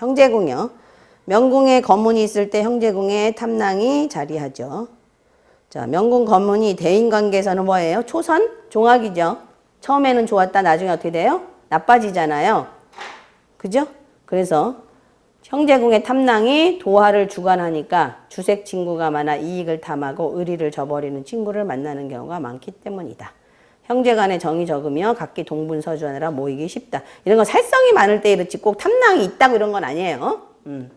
형제궁요. 명궁에 거문이 있을 때 형제궁에 탐낭이 자리하죠. 자, 명궁 거문이 대인관계에서는 뭐예요? 초선? 종학이죠. 처음에는 좋았다 나중에 어떻게 돼요? 나빠지잖아요. 그죠? 그래서 형제궁의 탐낭이 도화를 주관하니까 주색 친구가 많아 이익을 탐하고 의리를 저버리는 친구를 만나는 경우가 많기 때문이다. 형제 간의 정이 적으며 각기 동분서주하느라 모이기 쉽다. 이런 거 살성이 많을 때 이렇지 꼭 탐낭이 있다고 이런 건 아니에요. 음.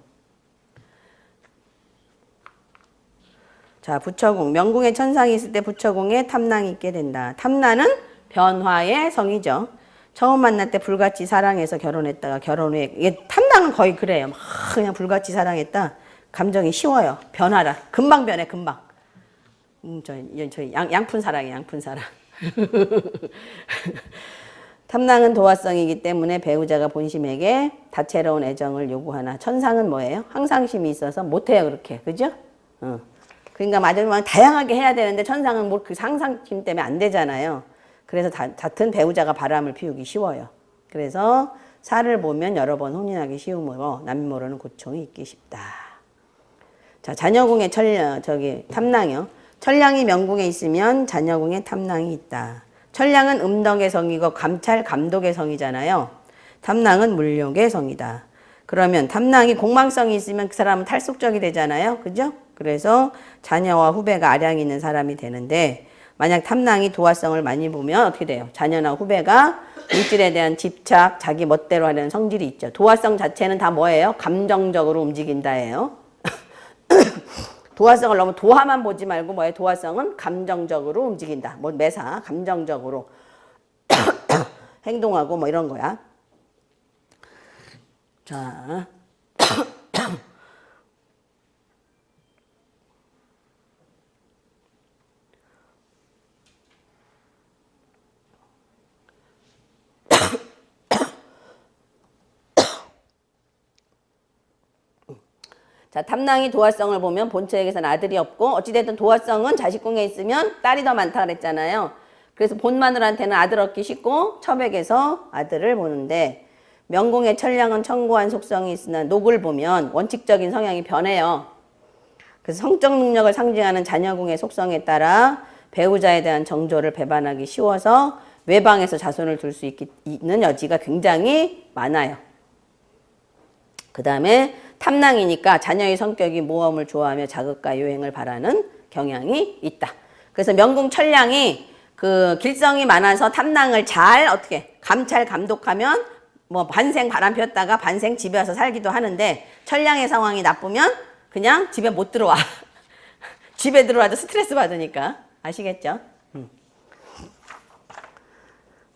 자, 부처궁. 명궁에 천상이 있을 때 부처궁에 탐낭이 있게 된다. 탐나는 변화의 성이죠. 처음 만날 때 불같이 사랑해서 결혼했다가 결혼 후에 이게 탐낭은 거의 그래요. 막 그냥 불같이 사랑했다. 감정이 쉬워요. 변화라. 금방 변해, 금방. 음, 저, 저 양, 양푼 사랑이 양푼 사랑. 탐낭은 도화성이기 때문에 배우자가 본심에게 다채로운 애정을 요구하나 천상은 뭐예요? 항상심이 있어서 못해요 그렇게 그죠? 어. 그러니까 맞으면 다양하게 해야 되는데 천상은 뭐 그 상상심 때문에 안 되잖아요. 그래서 다, 같은 배우자가 바람을 피우기 쉬워요. 그래서 살을 보면 여러 번 혼인하기 쉬우므로 남이 모르는 고통이 있기 쉽다. 자 자녀궁에 철 저기 탐낭이요. 철량이 명궁에 있으면 자녀궁에 탐낭이 있다. 철량은 음덕의 성이고 감찰 감독의 성이잖아요. 탐낭은 물욕의 성이다. 그러면 탐낭이 공망성이 있으면 그 사람은 탈속적이 되잖아요. 그죠? 그래서 자녀와 후배가 아량 있는 사람이 되는데 만약 탐낭이 도화성을 많이 보면 어떻게 돼요? 자녀나 후배가 물질에 대한 집착, 자기 멋대로 하려는 성질이 있죠. 도화성 자체는 다 뭐예요? 감정적으로 움직인다예요. 도화성을 너무 도화만 보지 말고 뭐예요? 도화성은 감정적으로 움직인다. 뭐 매사 감정적으로 행동하고 뭐 이런 거야. 자. 자, 탐낭이 도화성을 보면 본처에게서는 아들이 없고 어찌됐든 도화성은 자식궁에 있으면 딸이 더 많다 그랬잖아요. 그래서 본 마누라한테는 아들 얻기 쉽고 첩에게서 아들을 보는데 명궁의 천량은 청고한 속성이 있으나 녹을 보면 원칙적인 성향이 변해요. 그래서 성적 능력을 상징하는 자녀궁의 속성에 따라 배우자에 대한 정조를 배반하기 쉬워서 외방에서 자손을 둘 수 있는 여지가 굉장히 많아요. 그 다음에 탐낭이니까 자녀의 성격이 모험을 좋아하며 자극과 요행을 바라는 경향이 있다. 그래서 명궁 천량이 그 길성이 많아서 탐낭을 잘 어떻게 감찰 감독하면 뭐 반생 바람 피웠다가 반생 집에 와서 살기도 하는데 천량의 상황이 나쁘면 그냥 집에 못 들어와. 집에 들어와도 스트레스 받으니까 아시겠죠? 음.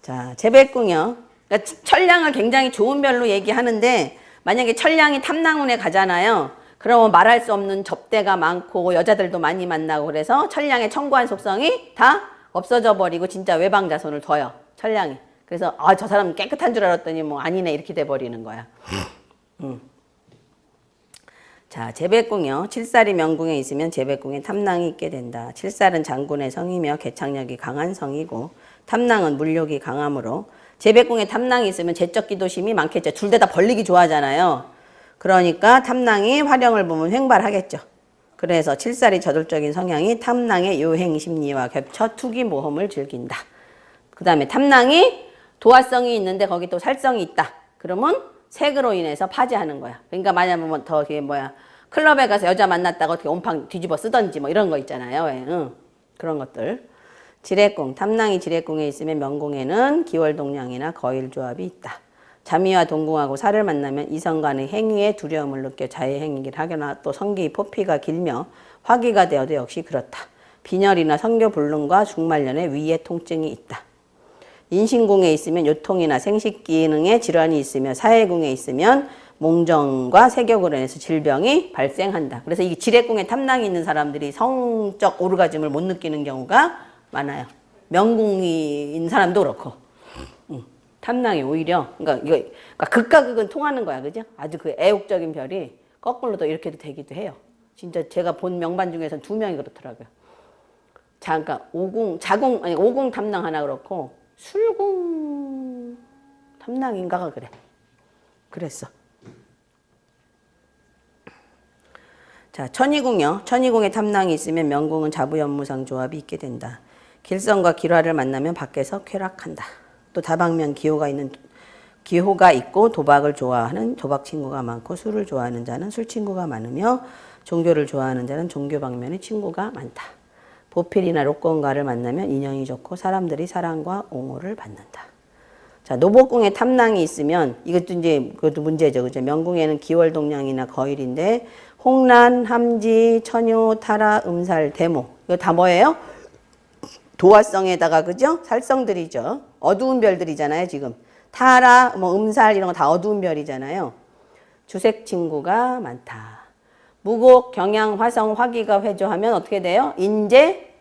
자 재백궁요. 그러니까 천량을 굉장히 좋은 별로 얘기하는데 만약에 천량이 탐낭운에 가잖아요. 그러면 말할 수 없는 접대가 많고 여자들도 많이 만나고 그래서 천량의 청구한 속성이 다 없어져 버리고 진짜 외방자손을 둬요. 천량이. 그래서 아 저 사람 깨끗한 줄 알았더니 뭐 아니네 이렇게 돼 버리는 거야. 음. 자 재백궁요. 칠살이 명궁에 있으면 재백궁에 탐낭이 있게 된다. 칠살은 장군의 성이며 개창력이 강한 성이고 탐낭은 물욕이 강하므로 재백궁에 탐낭이 있으면 제적 기도심이 많겠죠. 둘 다 다 벌리기 좋아하잖아요. 그러니까 탐낭이 활용을 보면 횡발하겠죠. 그래서 칠살이 저돌적인 성향이 탐낭의 요행 심리와 겹쳐 투기 모험을 즐긴다. 그 다음에 탐낭이 도화성이 있는데 거기 또 살성이 있다. 그러면 색으로 인해서 파괴하는 거야. 그러니까 만약 보면 더 이게 뭐야 클럽에 가서 여자 만났다가 어떻게 온팡 뒤집어 쓰던지 뭐 이런 거 있잖아요. 왜? 응. 그런 것들. 지뢰궁, 탐낭이 지뢰궁에 있으면 명궁에는 기월동량이나 거일조합이 있다. 자미와 동궁하고 살을 만나면 이성 간의 행위에 두려움을 느껴 자해 행위를 하거나 또 성기 포피가 길며 화기가 되어도 역시 그렇다. 빈혈이나 성교 불능과 중말년에 위의 통증이 있다. 인신궁에 있으면 요통이나 생식 기능에 질환이 있으며 사회궁에 있으면 몽정과 세격으로 인해서 질병이 발생한다. 그래서 이 지뢰궁에 탐낭이 있는 사람들이 성적 오르가즘을 못 느끼는 경우가 많아요. 명궁인 사람도 그렇고. 응. 탐낭이 오히려 그러니까 이거 그러니까 극과 극은 통하는 거야, 그죠? 아주 그 애욕적인 별이 거꾸로도 이렇게도 되기도 해요. 진짜 제가 본 명반 중에서 두 명이 그렇더라고요. 자, 그러니까 오궁 자궁 아니 오궁 탐낭 하나 그렇고 술궁 탐낭인가가 그래. 그랬어. 자, 천이궁요. 천이궁에 탐낭이 있으면 명궁은 자부연무상 조합이 있게 된다. 길성과 길화를 만나면 밖에서 쾌락한다. 또 다방면 기호가 있는 기호가 있고 도박을 좋아하는 도박 친구가 많고 술을 좋아하는 자는 술 친구가 많으며 종교를 좋아하는 자는 종교 방면의 친구가 많다. 보필이나 로건가를 만나면 인연이 좋고 사람들이 사랑과 옹호를 받는다. 자, 노복궁에 탐낭이 있으면 이것도 이제 그것도 문제죠. 그죠? 명궁에는 기월 동량이나 거일인데 홍란, 함지, 천요, 타라, 음살, 대모. 이거 다 뭐예요? 도화성에다가 그죠? 살성들이죠. 어두운 별들이잖아요, 지금. 타라, 뭐 음살 이런 거 다 어두운 별이잖아요. 주색 친구가 많다. 무곡, 경양, 화성, 화기가 회조하면 어떻게 돼요? 인재,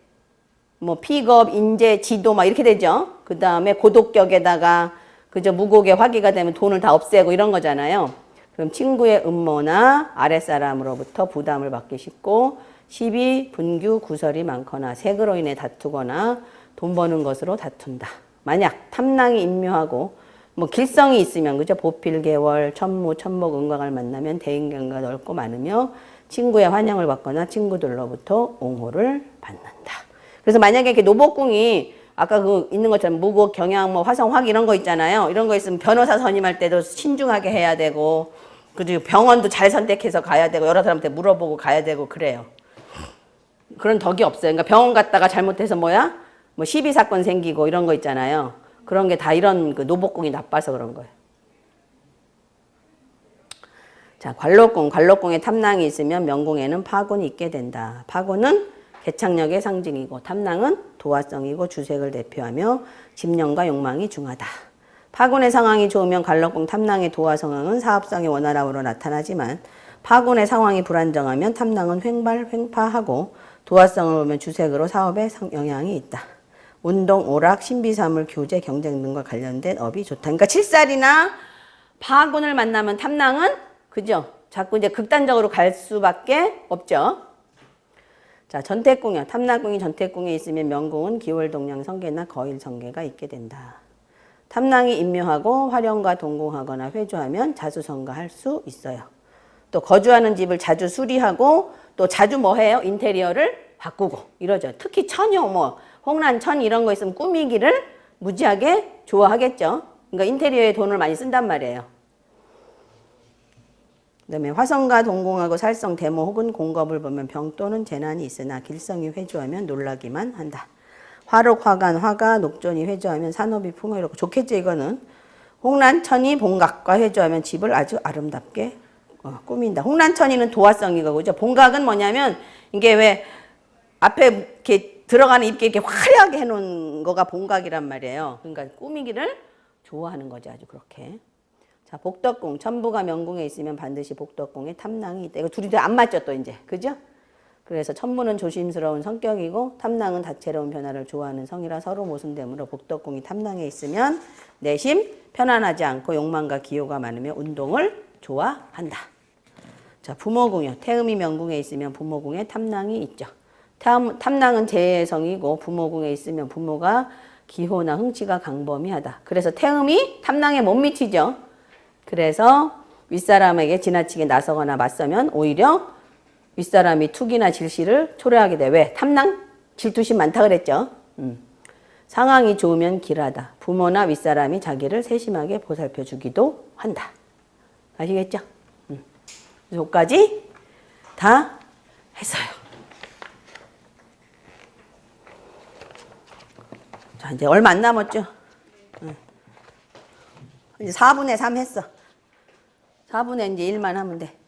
뭐 피겁, 인재, 지도 막 이렇게 되죠. 그 다음에 고독격에다가 그저 무곡의 화기가 되면 돈을 다 없애고 이런 거잖아요. 그럼 친구의 음모나 아랫사람으로부터 부담을 받기 쉽고 시비, 분규, 구설이 많거나 색으로 인해 다투거나 돈 버는 것으로 다툰다. 만약 탐낭이 임묘하고 뭐 길성이 있으면 그죠 보필 개월 천무 천목 은광을 만나면 대인관계가 넓고 많으며 친구의 환영을 받거나 친구들로부터 옹호를 받는다. 그래서 만약에 이렇게 노복궁이 아까 그 있는 것처럼 무국 경양 뭐 화성 화기 이런 거 있잖아요. 이런 거 있으면 변호사 선임할 때도 신중하게 해야 되고 그리고 병원도 잘 선택해서 가야 되고 여러 사람한테 물어보고 가야 되고 그래요. 그런 덕이 없어요. 그러니까 병원 갔다가 잘못해서 뭐야? 뭐 시비 사건 생기고 이런 거 있잖아요. 그런 게 다 이런 그 노복궁이 나빠서 그런 거예요. 자, 관록궁, 관록궁에 탐낭이 있으면 명궁에는 파군이 있게 된다. 파군은 개창력의 상징이고 탐낭은 도화성이고 주색을 대표하며 집념과 욕망이 중하다. 파군의 상황이 좋으면 관록궁 탐낭의 도화 성황은 사업성의 원활함으로 나타나지만 파군의 상황이 불안정하면 탐낭은 횡발 횡파하고 도화성을 보면 주색으로 사업에 성- 영향이 있다. 운동, 오락, 신비사물, 교제, 경쟁 등과 관련된 업이 좋다. 그러니까 칠살이나 파군을 만나면 탐낭은 그죠? 자꾸 이제 극단적으로 갈 수밖에 없죠. 자, 전태궁이요. 탐낭궁이 전태궁에 있으면 명궁은 기월동량 성계나 거일 성계가 있게 된다. 탐낭이 임묘하고 활용과 동공하거나 회조하면 자수 성가할 수 있어요. 또 거주하는 집을 자주 수리하고 또 자주 뭐 해요? 인테리어를 바꾸고 이러죠. 특히 천요 뭐 홍란 천 이런 거 있으면 꾸미기를 무지하게 좋아하겠죠. 그러니까 인테리어에 돈을 많이 쓴단 말이에요. 그 다음에 화성과 동공하고 살성 대모 혹은 공겁을 보면 병 또는 재난이 있으나 길성이 회조하면 놀라기만 한다. 화록 화간 화가 녹존이 회조하면 산업이 풍요롭고 좋겠죠 이거는 홍란천이 봉각과 회조하면 집을 아주 아름답게 어, 꾸민다. 홍란천이는 도화성이고 그죠. 봉각은 뭐냐면 이게 왜 앞에 이렇게 들어가는 입게 이렇게 화려하게 해놓은 거가 봉각이란 말이에요. 그러니까 꾸미기를 좋아하는 거지 아주 그렇게. 자, 복덕궁. 천부가 명궁에 있으면 반드시 복덕궁에 탐낭이 있다. 이거 둘이 안 맞죠, 또 이제. 그죠? 그래서 천부는 조심스러운 성격이고 탐낭은 다채로운 변화를 좋아하는 성이라 서로 모순되므로 복덕궁이 탐낭에 있으면 내심 편안하지 않고 욕망과 기호가 많으며 운동을 좋아한다. 자, 부모궁이요. 태음이 명궁에 있으면 부모궁에 탐낭이 있죠. 탐, 탐낭은 재성이고 부모궁에 있으면 부모가 기호나 흥치가 강범위하다. 그래서 태음이 탐낭에 못 미치죠. 그래서 윗사람에게 지나치게 나서거나 맞서면 오히려 윗사람이 투기나 질시를 초래하게 돼. 왜? 탐낭? 질투심 많다 그랬죠. 음. 상황이 좋으면 길하다. 부모나 윗사람이 자기를 세심하게 보살펴 주기도 한다. 아시겠죠? 음. 여기까지 다 했어요. 자, 이제 얼마 안 남았죠? 응. 이제 4분의 3 했어. 4분의 이제 1만 하면 돼.